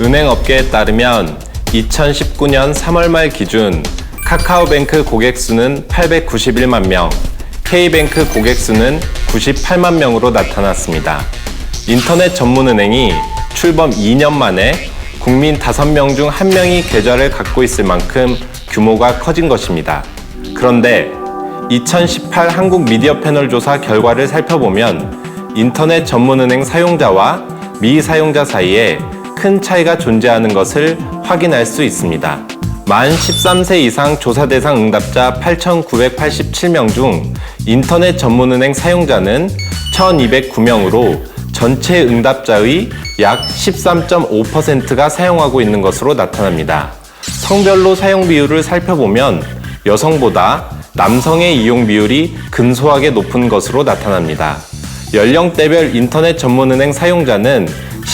은행업계에 따르면 2019년 3월 말 기준 카카오뱅크 고객 수는 891만 명, K뱅크 고객 수는 98만 명으로 나타났습니다. 인터넷 전문은행이 출범 2년 만에 국민 5명 중 1명이 계좌를 갖고 있을 만큼 규모가 커진 것입니다. 그런데 2018 한국 미디어 패널 조사 결과를 살펴보면 인터넷 전문은행 사용자와 미사용자 사이에 큰 차이가 존재하는 것을 확인할 수 있습니다. 만 13세 이상 조사 대상 응답자 8,987명 중 인터넷 전문은행 사용자는 1,209명으로 전체 응답자의 약 13.5%가 사용하고 있는 것으로 나타납니다. 성별로 사용 비율을 살펴보면 여성보다 남성의 이용 비율이 근소하게 높은 것으로 나타납니다. 연령대별 인터넷 전문은행 사용자는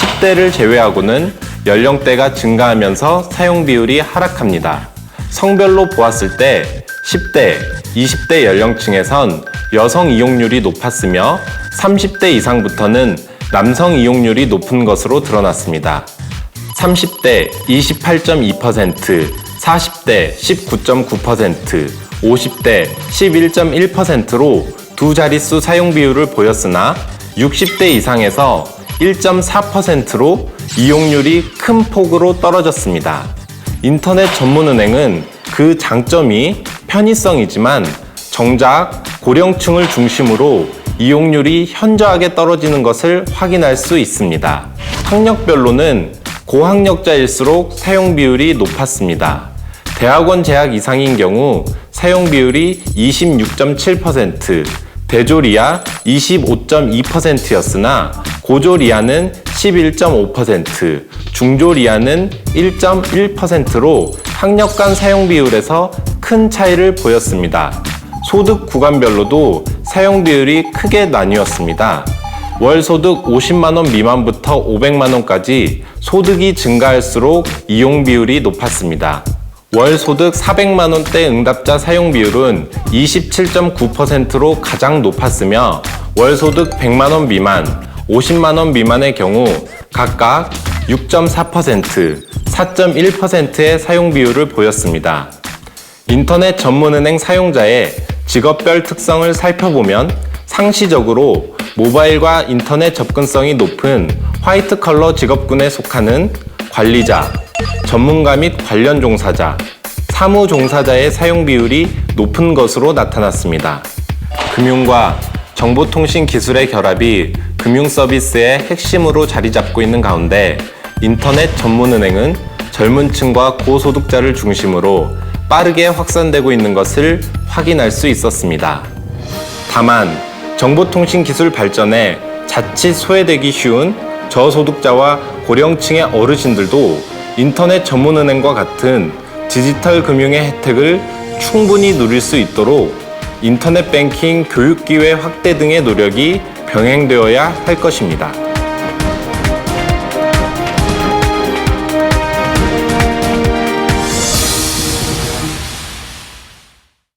10대를 제외하고는 연령대가 증가하면서 사용 비율이 하락합니다. 성별로 보았을 때 10대, 20대 연령층에선 여성 이용률이 높았으며 30대 이상부터는 남성 이용률이 높은 것으로 드러났습니다. 30대 28.2%, 40대 19.9%, 50대 11.1%로 두 자릿수 사용 비율을 보였으나 60대 이상에서 1.4%로 이용률이 큰 폭으로 떨어졌습니다. 인터넷 전문은행은 그 장점이 편의성이지만 정작 고령층을 중심으로 이용률이 현저하게 떨어지는 것을 확인할 수 있습니다. 학력별로는 고학력자일수록 사용 비율이 높았습니다. 대학원 재학 이상인 경우 사용 비율이 26.7%, 대졸이하 25.2%였으나 고졸이하는 11.5%, 중졸이하는 1.1%로 학력 간 사용 비율에서 큰 차이를 보였습니다. 소득 구간별로도 사용 비율이 크게 나뉘었습니다. 월 소득 50만원 미만부터 500만원까지 소득이 증가할수록 이용 비율이 높았습니다. 월 소득 400만 원대 응답자 사용 비율은 27.9%로 가장 높았으며 월 소득 100만 원 미만, 50만 원 미만의 경우 각각 6.4%, 4.1%의 사용 비율을 보였습니다. 인터넷 전문은행 사용자의 직업별 특성을 살펴보면 상시적으로 모바일과 인터넷 접근성이 높은 화이트 컬러 직업군에 속하는 관리자, 전문가 및 관련 종사자, 사무 종사자의 사용 비율이 높은 것으로 나타났습니다. 금융과 정보통신 기술의 결합이 금융 서비스의 핵심으로 자리 잡고 있는 가운데 인터넷 전문은행은 젊은 층과 고소득자를 중심으로 빠르게 확산되고 있는 것을 확인할 수 있었습니다. 다만 정보통신 기술 발전에 자칫 소외되기 쉬운 저소득자와 고령층의 어르신들도 인터넷 전문은행과 같은 디지털 금융의 혜택을 충분히 누릴 수 있도록 인터넷 뱅킹 교육 기회 확대 등의 노력이 병행되어야 할 것입니다.